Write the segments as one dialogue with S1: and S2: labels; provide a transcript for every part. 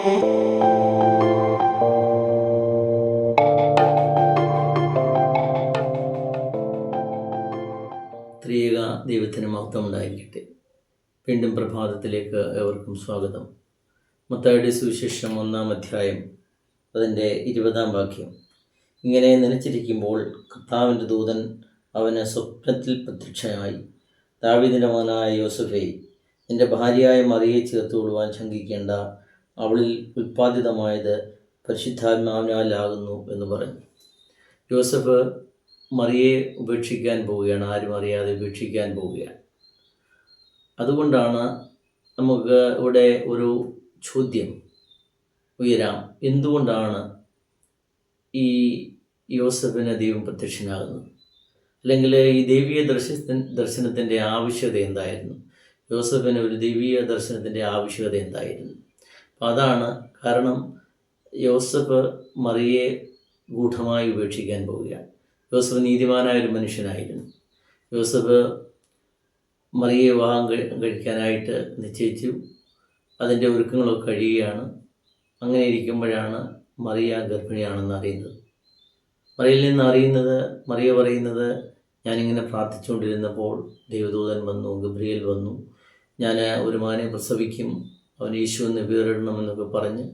S1: ത്രിയേക ദൈവത്തിന് മഹത്വം ഉണ്ടായിരിക്കട്ടെ വീണ്ടും പ്രഭാതത്തിലേക്ക് ഏവർക്കും സ്വാഗതം. മത്തായുടെ സുവിശേഷം ഒന്നാം അധ്യായം അതിന്റെ ഇരുപതാം വാക്യം. ഇങ്ങനെ നനച്ചിരിക്കുമ്പോൾ കർത്താവിന്റെ ദൂതൻ അവന് സ്വപ്നത്തിൽ പ്രത്യക്ഷനായി. ദാവിദിന്റെ മകനായ യോസഫേ ഭാര്യയായ മറിയെ ചേർത്തുകൊള്ളുവാൻ ശങ്കിക്കേണ്ട അവളിൽ ഉൽപ്പാദിതമായത് പരിശുദ്ധാത്മാവിനാലാകുന്നു എന്ന് പറഞ്ഞു. ജോസഫ് മറിയെ ഉപേക്ഷിക്കാൻ പോവുകയാണ് ആരും അറിയാതെ ഉപേക്ഷിക്കാൻ പോവുകയാണ്. അതുകൊണ്ടാണ് നമുക്ക് ഇവിടെ ഒരു ചോദ്യം ഉയരാം. എന്തുകൊണ്ടാണ് ഈ യോസഫിന് ദൈവം പ്രത്യക്ഷനാകുന്നത്? അല്ലെങ്കിൽ ഈ ദൈവീയ ദർശന ദർശനത്തിന്റെ ആവശ്യകത എന്തായിരുന്നു? യോസഫിന് ഒരു ദൈവീയ ദർശനത്തിന്റെ ആവശ്യകത എന്തായിരുന്നു? അതാണ് കാരണം യോസഫ് മറിയെ ഗൂഢമായി ഉപേക്ഷിക്കാൻ പോവുകയാണ്. യോസഫ് നീതിമാനായ ഒരു മനുഷ്യനായിരുന്നു. യോസഫ് മറിയെ വിവാഹം കഴി കഴിക്കാനായിട്ട് നിശ്ചയിച്ചു. അതിന്റെ ഒരുക്കങ്ങളൊക്കെ കഴിയുകയാണ്. അങ്ങനെ ഇരിക്കുമ്പോഴാണ് മറിയ ഗർഭിണിയാണെന്ന് അറിയുന്നത്. മറിയിൽ നിന്ന് അറിയുന്നത് മറിയ പറയുന്നത് ഞാനിങ്ങനെ പ്രാർത്ഥിച്ചുകൊണ്ടിരുന്നപ്പോൾ ദൈവദൂതൻ വന്നു ഗബ്രിയേൽ വന്നു. ഞാൻ ഒരു മകനെ പ്രസവിക്കും അവൻ യേശു എന്ന് പേരിടണമെന്നൊക്കെ പറഞ്ഞ്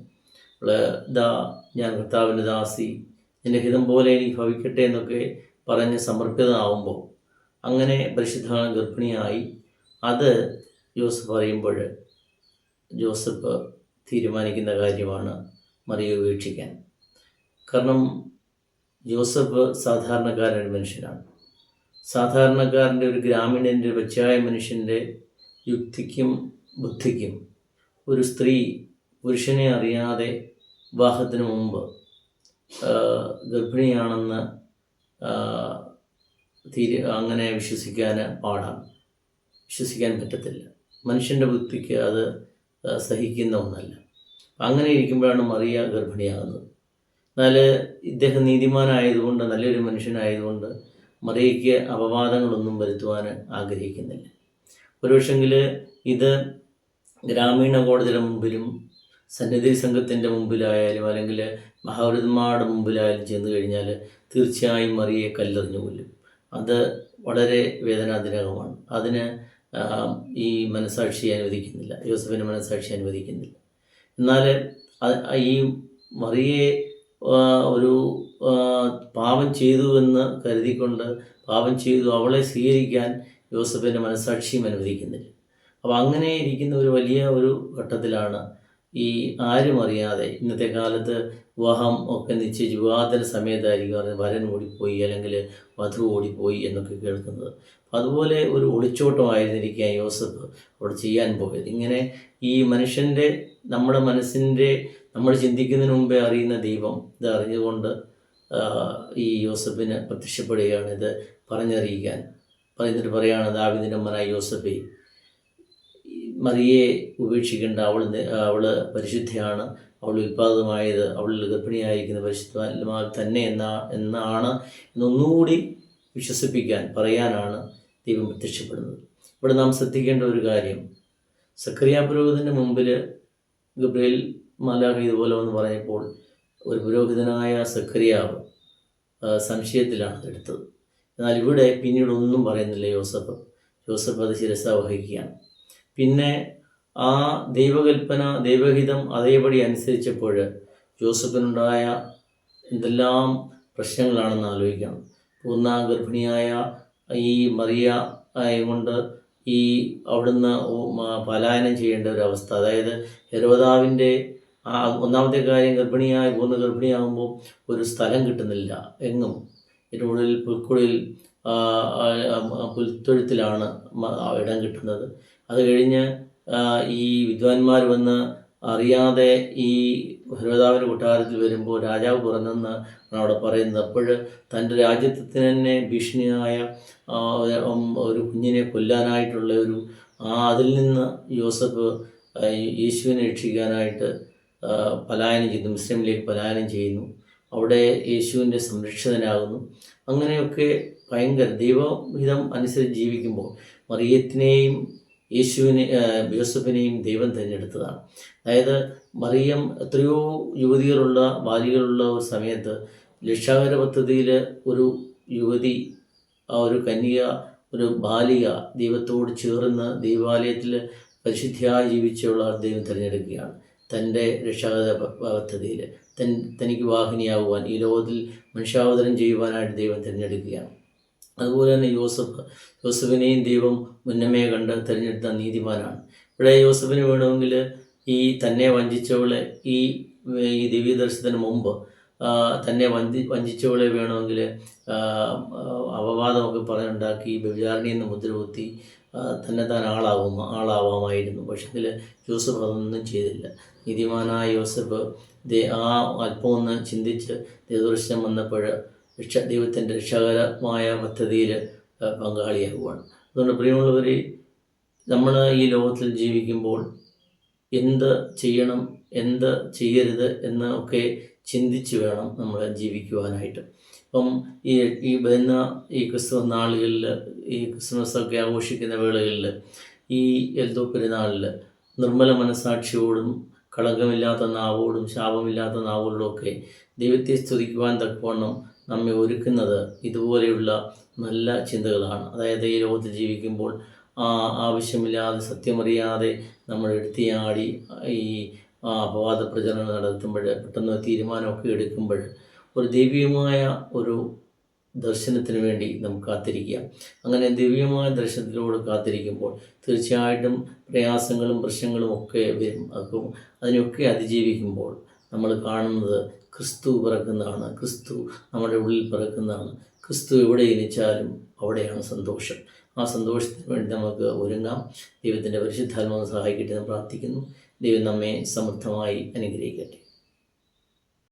S1: ദാ ഞാൻ കർത്താവിന്റെ ദാസി എന്റെ ഹിതം പോലെ എനിക്ക് ഭവിക്കട്ടെ എന്നൊക്കെ പറഞ്ഞ് സമർപ്പിതമാവുമ്പോൾ അങ്ങനെ പരിശുദ്ധ ഗർഭിണിയായി. അത് ജോസഫ് അറിയുമ്പോൾ ജോസഫ് തീരുമാനിക്കുന്ന കാര്യമാണ് മറിയെ ഉപേക്ഷിക്കാൻ. കാരണം ജോസഫ് സാധാരണക്കാരന്റെ മനുഷ്യനാണ്. സാധാരണക്കാരന്റെ ഒരു ഗ്രാമീണന്റെ ഒരു പച്ചയായ മനുഷ്യന്റെ യുക്തിക്കും ബുദ്ധിക്കും ഒരു സ്ത്രീ പുരുഷനെ അറിയാതെ വിവാഹത്തിന് മുമ്പ് ഗർഭിണിയാണെന്ന് തീരെ അങ്ങനെ വിശ്വസിക്കാൻ പാടാണ്. വിശ്വസിക്കാൻ പറ്റത്തില്ല. മനുഷ്യന്റെ ബുദ്ധിക്ക് അത് സഹിക്കുന്ന ഒന്നല്ല. അങ്ങനെ ഇരിക്കുമ്പോഴാണ് മറിയ ഗർഭിണിയാകുന്നത്. എന്നാൽ ഇദ്ദേഹം നീതിമാനായതുകൊണ്ട് നല്ലൊരു മനുഷ്യനായതുകൊണ്ട് മറിയയ്ക്ക് അപവാദങ്ങളൊന്നും വരുത്തുവാൻ ആഗ്രഹിക്കുന്നില്ല. ഒരുപക്ഷെങ്കിൽ ഇത് ഗ്രാമീണ കോടതിയുടെ മുമ്പിലും സന്നിധി സംഘത്തിന്റെ മുമ്പിലായാലും അല്ലെങ്കിൽ മഹാവൃതന്മാരുടെ മുമ്പിലായാലും ചെന്ന് കഴിഞ്ഞാൽ തീർച്ചയായും മറിയെ കല്ലെറിഞ്ഞു കൊല്ലും. അത് വളരെ വേദനാജനകമാണ്. അതിന് ഈ മനസാക്ഷി അനുവദിക്കുന്നില്ല. യോസഫിന്റെ മനസാക്ഷി അനുവദിക്കുന്നില്ല. എന്നാൽ ഈ മറിയെ ഒരു പാപം ചെയ്തു എന്ന് കരുതിക്കൊണ്ട് പാപം ചെയ്തു അവളെ സ്വീകരിക്കാൻ യോസഫിന്റെ മനസാക്ഷിയും അനുവദിക്കുന്നില്ല. അപ്പോൾ അങ്ങനെ ഇരിക്കുന്ന ഒരു വലിയ ഒരു ഘട്ടത്തിലാണ് ഈ ആരും അറിയാതെ ഇന്നത്തെ കാലത്ത് വിവാഹം ഒക്കെ നിശ്ചയിച്ച് വിവാഹത്തിന് സമയത്തായിരിക്കും വരൻ ഓടിപ്പോയി അല്ലെങ്കിൽ വധു ഓടിപ്പോയി എന്നൊക്കെ കേൾക്കുന്നത്. അതുപോലെ ഒരു ഒളിച്ചോട്ടമായിരുന്നിരിക്കുക യോസഫ് അവിടെ ചെയ്യാൻ പോയത്. ഇങ്ങനെ ഈ മനുഷ്യന്റെ നമ്മുടെ മനസ്സിന്റെ നമ്മൾ ചിന്തിക്കുന്നതിന് മുമ്പേ അറിയുന്ന ദൈവം ഇത് അറിഞ്ഞുകൊണ്ട് ഈ യോസഫിന് പ്രത്യക്ഷപ്പെടുകയാണ് ഇത് പറഞ്ഞറിയിക്കാൻ. പറഞ്ഞിട്ട് പറയുകയാണ് ദാവിദിന്റെ മനായ യോസഫെ മറിയെ ഉപേക്ഷിക്കേണ്ട അവൾ അവൾ പരിശുദ്ധയാണ് അവൾ ഉൽപാദമായത് അവൾ ഗർഭിണിയായിരിക്കുന്ന പരിശുദ്ധാത്മാവ് തന്നെ എന്നാ എന്നാണ് എന്നൊന്നുകൂടി വിശ്വസിപ്പിക്കാൻ പറയാനാണ് ദൈവം പ്രത്യക്ഷപ്പെടുന്നത്. ഇവിടെ നാം ശ്രദ്ധിക്കേണ്ട ഒരു കാര്യം സക്രിയ പുരോഹിതന്റെ മുമ്പിൽ ഗബ്രിയൽ മാലാഖ ഇതുപോലെ എന്ന് പറഞ്ഞപ്പോൾ ഒരു പുരോഹിതനായ സക്രിയാവ് സംശയത്തിലാണ് എടുത്തത്. എന്നാൽ ഇവിടെ പിന്നീട് ഒന്നും പറയുന്നില്ല യോസഫ്. യോസഫ് അത് ശിരസ വഹിക്കുകയാണ് പിന്നെ ആ ദൈവകൽപ്പന ദൈവഹിതം അതേപടി അനുസരിച്ചപ്പോൾ ജോസഫിനുണ്ടായ എന്തെല്ലാം പ്രശ്നങ്ങളാണെന്ന് ആലോചിക്കണം പൂർണ ഗർഭിണിയായ ഈ മറിയ കൊണ്ട് ഈ അവിടുന്ന് പലായനം ചെയ്യേണ്ട ഒരു അവസ്ഥ. അതായത് ഹെരോദാവിന്റെ ഒന്നാമത്തെ കാര്യം ഗർഭിണിയായി പൂർണ ഗർഭിണിയാകുമ്പോൾ ഒരു സ്ഥലം കിട്ടുന്നില്ല എങ്ങും. ഇതിനുള്ളിൽ ആ, പുൽത്തൊഴുത്തിലാണ് ഇടം കിട്ടുന്നത്. അത് കഴിഞ്ഞ് ഈ വിദ്വാൻമാർ വന്ന് അറിയാതെ ഈ ഭരതാവിന്റെ കൊട്ടാരത്തിൽ വരുമ്പോൾ രാജാവ് പുറന്നെന്ന് ആണ് അവിടെ പറയുന്നത്. അപ്പോൾ തന്റെ രാജ്യത്തിന് തന്നെ ഭീഷണിയായ ഒരു കുഞ്ഞിനെ കൊല്ലാനായിട്ടുള്ള ഒരു ആ അതിൽ നിന്ന് യോസഫ് യേശുവിനെ രക്ഷിക്കാനായിട്ട് പലായനം ചെയ്യുന്നു മുസ്ലിമിലേക്ക് പലായനം ചെയ്യുന്നു. അവിടെ യേശുവിന്റെ സംരക്ഷിതനാകുന്നു. അങ്ങനെയൊക്കെ ഭയങ്കര ദൈവവിധം അനുസരിച്ച് ജീവിക്കുമ്പോൾ മറിയത്തിനെയും യേശുവിനെ യോസഫിനെയും ദൈവം തിരഞ്ഞെടുത്തതാണ്. അതായത് മറിയം എത്രയോ യുവതികളുള്ള ബാലികളുള്ള ഒരു സമയത്ത് ലക്ഷാകര പദ്ധതിയിൽ ഒരു യുവതി ആ ഒരു കന്യക ഒരു ബാലിക ദൈവത്തോട് ചേർന്ന് ദൈവാലയത്തിൽ പരിശുദ്ധിയായി ജീവിച്ചുള്ള ദൈവം തിരഞ്ഞെടുക്കുകയാണ്. തന്റെ രക്ഷാകര പദ്ധതിയിൽ തൻ തനിക്ക് വാഹിനിയാകുവാൻ ഈ ലോകത്തിൽ മനുഷ്യാവതരം ചെയ്യുവാനായിട്ട് ദൈവം തിരഞ്ഞെടുക്കുകയാണ്. അതുപോലെ തന്നെ യോസഫ് യോസഫിനെയും ദൈവം മുന്നമേ കണ്ട് തിരഞ്ഞെടുത്ത നീതിമാനാണ്. ഇവിടെ യോസഫിന് വേണമെങ്കിൽ ഈ തന്നെ വഞ്ചിച്ചവളെ ഈ ഈ ദിവ്യദർശനത്തിന് മുമ്പ് തന്നെ വഞ്ചി വഞ്ചിച്ചവളെ വേണമെങ്കിൽ അപവാദമൊക്കെ പറഞ്ഞുണ്ടാക്കി വ്യഭിചാരണി എന്ന് മുദ്രകുത്തി തന്നെ താൻ ആളാവും ആളാവാമായിരുന്നു. പക്ഷെങ്കിൽ യൂസഫ് അതൊന്നും ചെയ്തില്ല. നീതിമാനായ യോസഫ് ആ അല്പമൊന്ന് ചിന്തിച്ച് ദൈവദർശനം വന്നപ്പോൾ രക്ഷ ദൈവത്തിന്റെ രക്ഷാകരമായ പദ്ധതിയിൽ പങ്കാളിയാകുവാണ് അതുകൊണ്ട് പ്രിയമുള്ളവർ നമ്മൾ ഈ ലോകത്തിൽ ജീവിക്കുമ്പോൾ എന്ത് ചെയ്യണം എന്ത് ചെയ്യരുത് എന്ന് ഒക്കെ ചിന്തിച്ച് വേണം നമ്മൾ ജീവിക്കുവാനായിട്ട്. അപ്പം ഈ ഈ വരുന്ന ഈ ക്രിസ്തു നാളുകളിൽ ഈ ക്രിസ്മസ് ഒക്കെ ആഘോഷിക്കുന്ന വേളകളിൽ ഈ എൽദോ പെരുന്നാളിൽ നിർമ്മല മനസാക്ഷിയോടും കളങ്കമില്ലാത്ത നാവോടും ശാപമില്ലാത്ത നാവോടും ഒക്കെ ദൈവത്തെ സ്തുതിക്കുവാൻ തക്കവണ്ണം നമ്മെ ഒരുക്കുന്നത് ഇതുപോലെയുള്ള നല്ല ചിന്തകളാണ്. അതായത് ഈ ലോകത്ത് ജീവിക്കുമ്പോൾ ആവശ്യമില്ലാതെ സത്യമറിയാതെ നമ്മൾ എടുത്തിയാടി ഈ അപവാദ പ്രചരണം നടത്തുമ്പോൾ പെട്ടെന്ന് തീരുമാനമൊക്കെ എടുക്കുമ്പോൾ ഒരു ദൈവികമായ ഒരു ദർശനത്തിന് വേണ്ടി നമുക്ക് കാത്തിരിക്കുക. അങ്ങനെ ദിവ്യമായ ദർശനത്തിലൂടെ കാത്തിരിക്കുമ്പോൾ തീർച്ചയായിട്ടും പ്രയാസങ്ങളും പ്രശ്നങ്ങളും ഒക്കെ വരും. അപ്പം അതിനൊക്കെ അതിജീവിക്കുമ്പോൾ നമ്മൾ കാണുന്നത് ക്രിസ്തു പിറക്കുന്നതാണ് ക്രിസ്തു നമ്മുടെ ഉള്ളിൽ പിറക്കുന്നതാണ്. ക്രിസ്തു എവിടെ ജനിച്ചാലും അവിടെയാണ് സന്തോഷം. ആ സന്തോഷത്തിന് വേണ്ടി നമുക്ക് ഒരുങ്ങാം. ദൈവത്തിന്റെ പരിശുദ്ധാത്മാവ് സഹായിക്കട്ടെ എന്ന് പ്രാർത്ഥിക്കുന്നു. ദൈവം നമ്മെ സമൃദ്ധമായി അനുഗ്രഹിക്കട്ടെ.